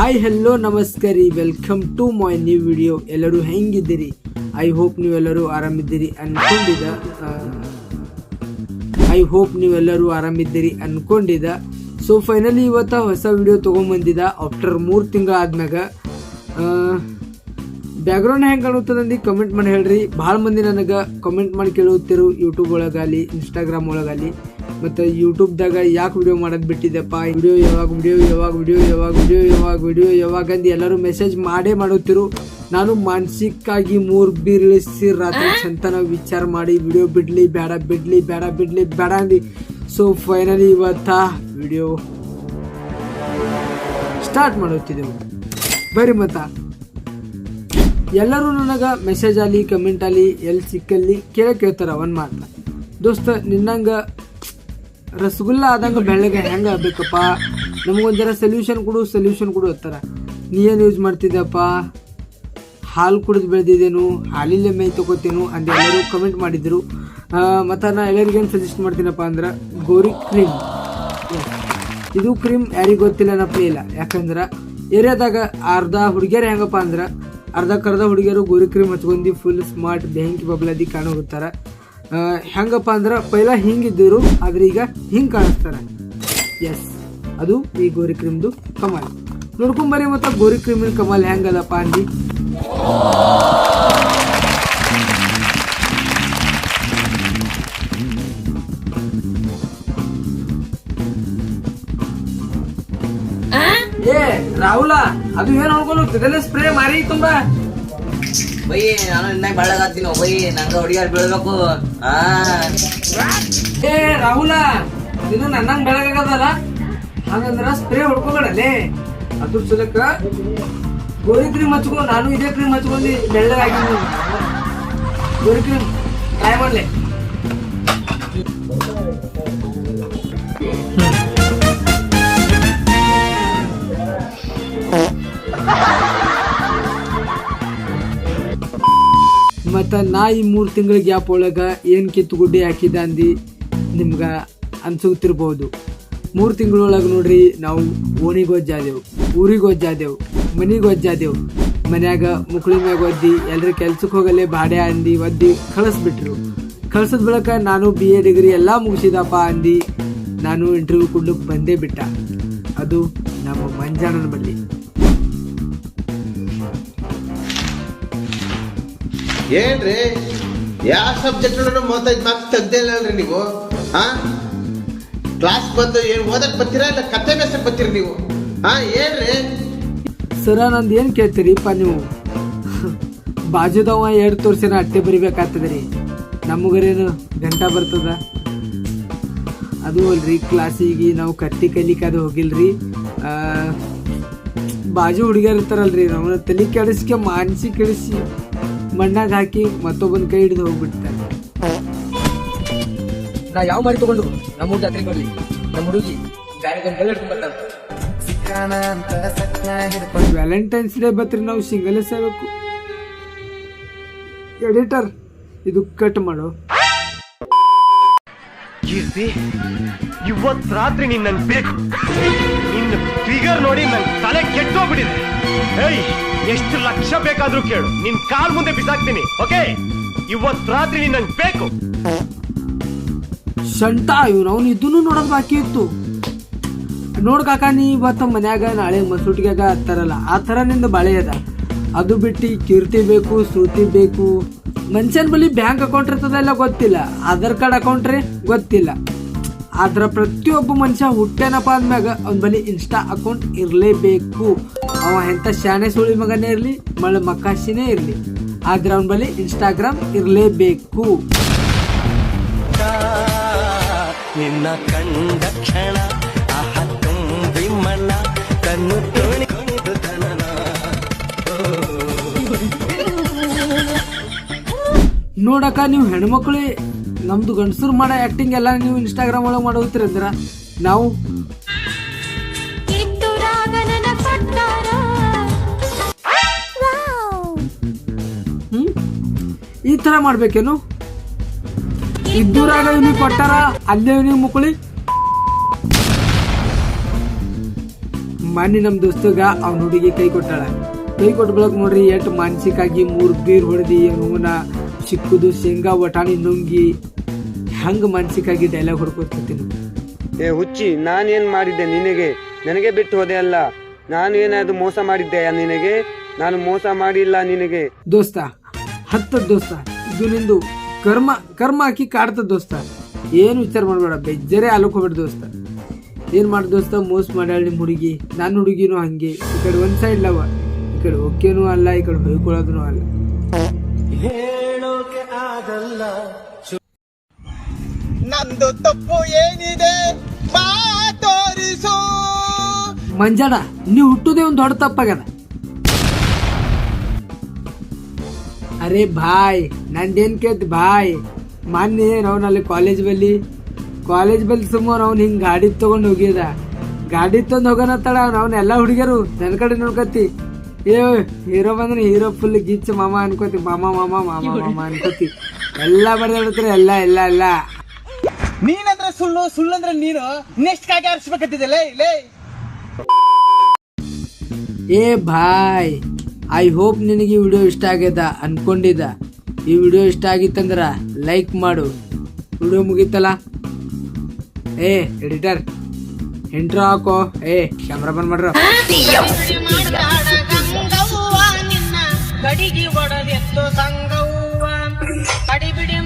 Hi hello ನಮಸ್ಕಾರ ರೀ welcome to my new video ಎಲ್ಲರೂ ಹೆಂಗಿದ್ದೀರಿ? ಐ ಹೋಪ್ ನೀವೆಲ್ಲರೂ ಆರಾಮಿದ್ದೀರಿ ಅನ್ಕೊಂಡಿದ್ದ ಐ ಹೋಪ್ ನೀವೆಲ್ಲರೂ ಆರಾಮಿದ್ದೀರಿ ಅನ್ಕೊಂಡಿದ್ದ ಸೊ ಫೈನಲಿ ಇವತ್ತು ಹೊಸ ವಿಡಿಯೋ ತೊಗೊಂಬಂದಿದ್ದ ಆಫ್ಟರ್ ಮೂರು ತಿಂಗಳು ಆದ್ಮ್ಯಾಗ ಬ್ಯಾಕ್ಗ್ರೌಂಡ್ ಹೆಂಗೆ ಕಾಣುತ್ತದಂದು ಕಮೆಂಟ್ ಮಾಡಿ ಹೇಳ್ರಿ. ಭಾಳ ಮಂದಿ ನನಗೆ ಕಮೆಂಟ್ ಮಾಡಿ ಕೇಳುತ್ತಿರು ಯೂಟ್ಯೂಬ್ ಒಳಗಾಗಲಿ ಇನ್ಸ್ಟಾಗ್ರಾಮ್ ಒಳಗಾಲಿ ಮತ್ತು ಯೂಟ್ಯೂಬ್ದಾಗ ಯಾಕೆ ವಿಡಿಯೋ ಮಾಡೋದು ಬಿಟ್ಟಿದ್ದೆಪ್ಪ ವಿಡಿಯೋ ಯಾವಾಗ ವಿಡಿಯೋ ಯಾವಾಗ ವಿಡಿಯೋ ಯಾವಾಗ ವಿಡಿಯೋ ಯಾವಾಗ ವಿಡಿಯೋ ಯಾವಾಗ ಅಂದು ಎಲ್ಲರೂ ಮೆಸೇಜ್ ಮಾಡೇ ಮಾಡುತ್ತಿರು. ನಾನು ಮಾನಸಿಕವಾಗಿ ಮೂರು ಬೀರಿಳಿಸಿ ರಾತ್ರಿ ಚಂತನ ವಿಚಾರ ಮಾಡಿ ವಿಡಿಯೋ ಬಿಡ್ಲಿ ಬೇಡ ಬಿಡ್ಲಿ ಬೇಡ ಬಿಡ್ಲಿ ಬೇಡ ಅಂದು. ಸೊ ಫೈನಲಿ ಇವತ್ತ ವಿಡಿಯೋ ಸ್ಟಾರ್ಟ್ ಮಾಡುತ್ತಿದ್ದೆವು ಬರಿ ಮತ್ತ. ಎಲ್ಲರೂ ನನಗೆ ಮೆಸೇಜ್ ಆಗಲಿ ಕಮೆಂಟ್ ಆಗಲಿ ಎಲ್ಲಿ ಸಿಕ್ಕಲ್ಲಿ ಕೇಳೇ ಹೇಳ್ತಾರೆ ಒಂದು ಮಾತ್ರ. ದೋಸ್ತ ನಿನ್ನಂಗ ರಸಗುಲ್ಲ ಆದಂಗ ಬೆಳ್ಳಗೆ ಹೆಂಗೆ ಆಗ್ಬೇಕಪ್ಪ? ನಮಗೊಂಥರ ಸೊಲ್ಯೂಷನ್ ಕೊಡು ಸೊಲ್ಯೂಷನ್ ಕೊಡು ಅಂತಾರೆ. ನೀ ಏನು ಯೂಸ್ ಮಾಡ್ತಿದ್ದಪ್ಪ ಹಾಲು ಕುಡಿದು ಬೆಳೆದಿದ್ದೇನು, ಹಾಲಿಲ್ಲೇ ಮೈ ತಗೋತೇನು ಅಂತ ಎಲ್ಲರೂ ಕಮೆಂಟ್ ಮಾಡಿದ್ರು. ಮತ್ತು ನಾನು ಎಲ್ಲರಿಗೇನು ಸಜೆಸ್ಟ್ ಮಾಡ್ತೀನಪ್ಪ ಅಂದ್ರೆ, ಗೋರಿ ಕ್ರೀಮ್ ಇದು ಕ್ರೀಮ್ ಯಾರಿಗೆ ಗೊತ್ತಿಲ್ಲ ನಪ್ಪ ಇಲ್ಲ. ಯಾಕಂದ್ರೆ ಏರಿಯಾದಾಗ ಅರ್ಧ ಹುಡುಗಿಯರು ಹೆಂಗಪ್ಪ ಅಂದ್ರೆ, ಅರ್ಧ ಅರ್ಧಕ್ಕರ್ಧ ಹುಡುಗಿಯರು ಗೋರಿ ಕ್ರೀಮ್ ಹಚ್ಕೊಂಡು ಫುಲ್ ಸ್ಮಾರ್ಟ್ ಬೆಂಕಿ ಬಬ್ಲದಿ ಕಾಣೋಗುತ್ತಾರ ಹೆಂಗಪ್ಪ ಅಂದ್ರೆ ಪೈಲ ಹಿಂಗಿದ್ದರು ಆದ್ರೆ ಈಗ ಹಿಂಗೆ ಕಾಣಿಸ್ತಾರೆ. ಎಸ್ ಅದು ಈ ಗೋರಿ ಕ್ರೀಮ್ದು ಕಮಾಲ್. ನೋಡ್ಕೊಂಬರಿ ಮತ್ತು ಗೋರಿ ಕ್ರೀಮಿನ ಕಮಾಲ್ ಹೆಂಗದಪ್ಪ ಅಂದಿ. ಏ ರಾಹುಲ ಅದು ಏನ್ ನೋಡ್ಕೊಂಡು ಸ್ಪ್ರೇ ಮಾರಿ ತುಂಬಾ? ಬೈ, ನಾನು ಇನ್ನಾಗ ಬೆಳಗಾತೀನಿ ಬೈ, ನಂಗ ಹುಡುಗಿಯರ್ ಬೀಳ್ಬೇಕು. ಆ. ಏ, ರಾಹುಲ ಇದು ನನ್ನಂಗ್ ಬೆಳಗಾಗದಲ್ಲ ಹಂಗಂದ್ರ ಸ್ಪ್ರೇ ಹೊಡ್ಕೋಬೇಡಲೇ ಅದ್ರ ಸಲಕ್ಕ ಗೋರಿ ಕ್ರೀಮ್ ಹಚ್ಕೊಂಡು, ನಾನು ಇದೇ ಕ್ರೀಮ್ ಹಚ್ಕೊಂಡು ಬೆಳ್ಳಗಾಗಿ ಗೋರಿ ಕ್ರೀಮ್ ಮಾಡ್ಲೆ. ಮತ್ತು ನಾ ಈ ಮೂರು ತಿಂಗಳ ಗ್ಯಾಪ್ ಒಳಗೆ ಏನು ಕಿತ್ತುಗುಡ್ಡಿ ಹಾಕಿದ್ದ ಅಂದು ನಿಮ್ಗೆ ಅನ್ಸುತ್ತಿರ್ಬೋದು ಮೂರು ತಿಂಗಳೊಳಗೆ ನೋಡ್ರಿ ನಾವು ಓಣಿಗೆ ಒಜ್ಜಾದೆವು ಊರಿಗೆ ಒಜ್ಜಾದೆವು ಮನೆಗೆ ಒಜ್ಜಾದೆವು ಮನ್ಯಾಗ ಮುಕ್ಳಿ ಮ್ಯಾಗ ಒದ್ದಿ ಎಲ್ಲರೂ ಕೆಲ್ಸಕ್ಕೆ ಹೋಗಲ್ಲೇ ಬಾಡೆ ಅಂದು, ಒದ್ದಿ ಕಳಿಸ್ಬಿಟ್ರು. ಕಳ್ಸಿದ ಬಳಿಕ ನಾನು ಬಿ ಎ ಡಿಗ್ರಿ ಎಲ್ಲ ಮುಗಿಸಿದಪ್ಪ ಅಂದು, ನಾನು ಇಂಟರ್ವ್ಯೂ ಕೊಡ್ಲಿಕ್ಕೆ ಬಂದೇ ಬಿಟ್ಟ. ಅದು ನಮ್ಮ ಮಂಜಾನನ ಬಳಿ ಏನ್ರಿ? ಯಾವ ಸಬ್ಜೆಕ್ಟ್ ಮೂವತ್ತೈದು ಮಾರ್ಕ್ಸ್ ತೆಗ್ದೇ ಇಲ್ಲಲ್ರಿ ನೀವು ಹಾ ಕ್ಲಾಸ್ ಬಂದು ಏನು ಓದಕ್ ಬರ್ತೀರಾ ಇಲ್ಲ ಕತೆ ಬೇಸಕ್ ಬರ್ತೀರಿ ನೀವು? ಹಾ ಏನ್ರಿ? ಸರ ನಂದು ಏನು ಕೇಳ್ತೀರಿಪ್ಪ ನೀವು. ಬಾಜುದವ ಎರಡು ತೋರ್ಸಿನ ಅಟ್ಟೆ ಬರಿಬೇಕಾಗ್ತದೆ ರೀ. ನಮಗರೇನು ಗಂಟ ಬರ್ತದ? ಅದು ಅಲ್ರಿ ಕ್ಲಾಸಿಗೆ ನಾವು ಕತ್ತಿ ಕಲಿಕ್ಕೆ ಅದು ಹೋಗಿಲ್ರಿ. ಬಾಜು ಹುಡುಗಿಯರ್ ಇರ್ತಾರಲ್ರಿ ನಮ್ಮ ತಲೆ ಕೆಡಿಸ್ಕೆ, ಮಾನಸಿ ಕೆಡಿಸಿ. ಮಣ್ಣಾಗ ಹಾಕಿ ಮತ್ತೊಬ್ಬನ ಕೈ ಹಿಡಿದು ಹೋಗ್ಬಿಡ್ತಾರೆ. ನಾ ಯಾವ ಮಾಡಿ ತಗೊಂಡು? ನಮ್ಮ ಜಾತ್ರೆ ಬರ್ಲಿ. ನಮ್ಮ ಹುಡುಗಿ ವ್ಯಾಲೆಂಟೈನ್ಸ್ ಡೇ ಬತ್ರಿ ನಾವು ಸಿಂಗಲ್ ಆಗಬೇಕು ಎಡಿಟರ್ ಇದು ಕಟ್ ಮಾಡು. ಕೀರ್ತಿ ಇವತ್ ರಾತ್ರಿ ನೀನ್ ನನ್ ಬೇಕು. ನಿನ್ನ ಫಿಗರ್ ನೋಡಿ ನನ್ ತಲೆ ಕೆಟ್ಟೋಗ್ಬಿಟ್ಟಿದೆ. ಏಯ್, ಎಷ್ಟು ಲಕ್ಷ ಬೇಕಾದ್ರೂ ಕೇಳು. ನಿನ್ ಕಾಲ್ ಮುಂದೆ ಬಿಸಾಕ್ತೀನಿ, ಓಕೆ? ಇವತ್ ರಾತ್ರಿ ನೀನ್ ನನ್ ಬೇಕು. ಶಂಟ ಇವ್ನು ಅವ್ನು ಇದನ್ನು ನೋಡೋದು ಬಾಕಿ ಇತ್ತು. ನೋಡ್ ಕಾಕ, ನೀ ಇವತ್ತು ಮನ್ಯಾಗ ನಾಳೆ ಮಸೂಟಿಗ್ಯಾಗ ಹತ್ತಾರಲ್ಲ, ಆ ಥರ ನಿಂದ ಬಾಳೆ ಅದ. ಅದು ಬಿಟ್ಟು ಕೀರ್ತಿ ಬೇಕು, ಶ್ರುತಿ ಬೇಕು. ಮನುಷ್ಯನ ಬಳಿ ಬ್ಯಾಂಕ್ ಅಕೌಂಟ್ ಇರ್ತದಲ್ಲ ಗೊತ್ತಿಲ್ಲ. ಆಧಾರ್ ಕಾರ್ಡ್ ಅಕೌಂಟ್ ರೀ. ಗೊತ್ತಿಲ್ಲ. ಆದ್ರೆ ಪ್ರತಿಯೊಬ್ಬ ಮನುಷ್ಯ ಹುಟ್ಟೇನಪ್ಪ ಅಂದ್ಮ್ಯಾಗ ಅವ್ನ ಬಳಿ ಇನ್ಸ್ಟಾ ಅಕೌಂಟ್ ಇರಲೇಬೇಕು. ಅವ ಎಂಥ ಶಾಣೆ ಸುಳಿ ಮಗನೇ ಇರಲಿ ಮಳೆ ಮಕ್ಕಾಶಿನೇ ಇರಲಿ. ಆದ್ರೆ ಅವನ ಬಳಿ ಇನ್ಸ್ಟಾಗ್ರಾಮ್ ಇರಲೇಬೇಕು. ನಿನ್ನ ಕಂಡ ಕ್ಷಣ ಕಣ್ಣು ನೋಡಕ ನೀವು ಹೆಣ್ಮಕ್ಳು ನಮ್ದು ಗಂಡಸರು ಮಾಡೋ ಆಕ್ಟಿಂಗ್ ಎಲ್ಲ ನೀವು ಇನ್ಸ್ಟಾಗ್ರಾಮ್ ಒಳಗೆ ಅಂದ್ರ ನಾವು? ಈ ತರ ಮಾಡ್ಬೇಕೇನು? ಇದ್ದೂರಾಗ ಇವ್ನಿಗೆ ಕೊಟ್ಟಾರ ಅಲ್ಲೇ ಇವ್ನಿಗೆ ಮುಕುಳಿ ಮಾನ್ಯ ನಮ್ಮ ದೋಸ್ತಗ ಅವ್ನ ಹುಡುಗಿ ಕೈ ಕೊಟ್ಟಾಳ. ಕೈ ಕೊಟ್ಬಿಡಕ್ ನೋಡ್ರಿ ಎಷ್ಟು ಮಾನ್ಸಿಕಾಗಿ ಮೂರು ಬೀರ್ ಹೊಡೆದಿ ಅವನ ಸಿಕ್ಕುದು ಶೇಂಗಾ ವಟಾಣಿ ನುಂಗಿ. ಹಂಗ ಮಾನಸಿಕಾಗಿ ಡೈಲಾಗ್ ಹೊಡ್ಕೊತಿರ್ತೀನಿ. ಏ ಹುಚ್ಚಿ ನಾನೇನ್ ಮಾಡಿದ್ದೆ ನಿನಗೆ? ನನಗೆ ಬಿಟ್ಟು ಹೋದೆ ಅಲ್ಲ. ನಾನು ಏನಾದ್ರು ಮೋಸ ಮಾಡಿದ್ದೆ ನಿನಗೆ? ನಾನು ಮೋಸ ಮಾಡಿಲ್ಲ ನಿನಗೆ. ದೋಸ್ತ ಹತ್ತದ ದೋಸ್ತ. ಇದು ನಿಂದು ಕರ್ಮ ಕರ್ಮ ಹಾಕಿ ಕಾಡ್ತದ ದೋಸ್ತ. ಏನು ವಿಚಾರ ಮಾಡಬೇಡ ಬೆಜ್ಜರೇ ಆಲೋಕ್ ಹೋಗ್ಬೇಡ ದೋಸ್ತ. ಏನ್ ಮಾಡ ದೋಸ್ತ ಮೋಸ ಮಾಡ್ಯಾಳ ನಿಮ್ಮ ಹುಡುಗಿ? ನನ್ನ ಹುಡುಗಿನೂ ಹಂಗೆ. ಈ ಕಡೆ ಒಂದ್ ಸೈಡ್ ಲವ ಈ ಕಡೆ ಓಕೆನೂ ಅಲ್ಲ ಈ ಕಡೆ ಹೊಯ್ಕೊಳ್ಳೋದೂ ಅಲ್ಲ. ನಂದು ತಪ್ಪು ಏನಿದೆ? ನೀವು ಹುಟ್ಟುದೇ ಒಂದು ದೊಡ್ಡ ತಪ್ಪಾಗದ ಅರೆ ಭಾಯ್ ನಂದೇನ್ ಕೇಳ್ತಿ ಭಾಯ್ ಮೊನ್ನೆ ಅವ್ನ ಅಲ್ಲಿ ಕಾಲೇಜ್ ಬಲ್ಲಿ ಕಾಲೇಜ್ ಬಲ್ಲಿ ಸುಮಾರು ಅವ್ನು ಹಿಂಗ್ ಗಾಡಿ ತಗೊಂಡ್ ಹೋಗಿದ. ಗಾಡಿ ತಂದು ಹೋಗೋಣ ತಡ, ಅವ್ನ ಎಲ್ಲಾ ಹುಡುಗಿಯರು ನನ್ ಕಡೆ ನೋಡ್ಕತ್ತಿ ಏ, ಹೀರೋ ಬಂದ್ರೆ ಹೀರೋ ಫುಲ್ ಗಿಚ್ಚ ಮಾಮ ಅನ್ಕೋತಿ, ಮಾಮ ಮಾಮ ಮಾಮ ಮಾಮ ಅನ್ಕೋತಿ. ಎಲ್ಲಾ ಬರ್ದಾಡ್ತಾರೆ ಎಲ್ಲ ಎಲ್ಲ ಎಲ್ಲ. ನೀನಂದ್ರೆ ಸುಳ್ಳು ಸುಳ್ಳು ಅಂದ್ರೆ ನೀನು. ನೆಕ್ಸ್ಟ್ ಕಾಗೆ ಆರಿಸ್ಬೇಕಂತಿದ್ದೆ. ಲೇ ಏ ಬಾಯ್ ಐ ಹೋಪ್ ನಿನಗೆ ಈ ವಿಡಿಯೋ ಇಷ್ಟ ಆಗ್ಯದ ಅನ್ಕೊಂಡಿದ್ದ. ಈ ವಿಡಿಯೋ ಇಷ್ಟ ಆಗಿತ್ತಂದ್ರ ಲೈಕ್ ಮಾಡು. ವಿಡಿಯೋ ಮುಗೀತಲ್ಲ? ಏ ಎಡಿಟರ್ ಇಂಟ್ರೋ ಹಾಕೋ. ಏ ಕ್ಯಾಮ್ರಾ ಬಂದ್ ಮಾಡ್ರ. ಗಂಗವ್ವ ನಿನ್ನ ಗಡಿಗೆ ಒಡದೆತ್ತು ಸಂಗವ್ವ. ಕಡಿಬಿಡಿ